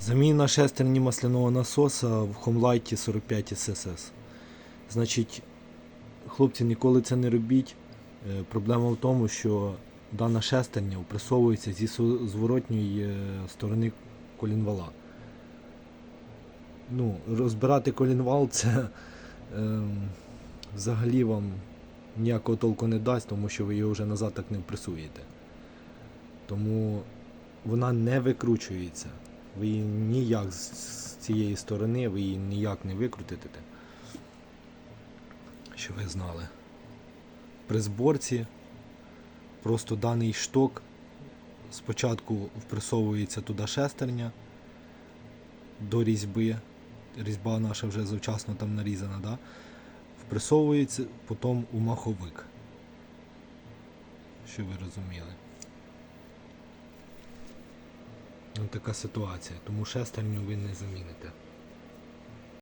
Заміна шестерні масляного насоса в Хомлайті 45 SSS. Значить, хлопці, ніколи це не робіть. Е, Проблема в тому, що дана шестерня опресовується зі зворотньої е, сторони колінвала. Ну, розбирати колінвал це ем, взагалі вам ніякого толку не дасть, тому що ви його вже назад так не впресуєте. Тому вона не викручується. Ви її ніяк з цієї сторони, ви її ніяк не викрутите. Що ви знали. При зборці просто даний шток спочатку впресовується туди шестерня до різьби. Різьба наша вже завчасно там нарізана, да? впресовується потім у маховик. Що ви розуміли? Така ситуація, тому шестерню ви не заміните.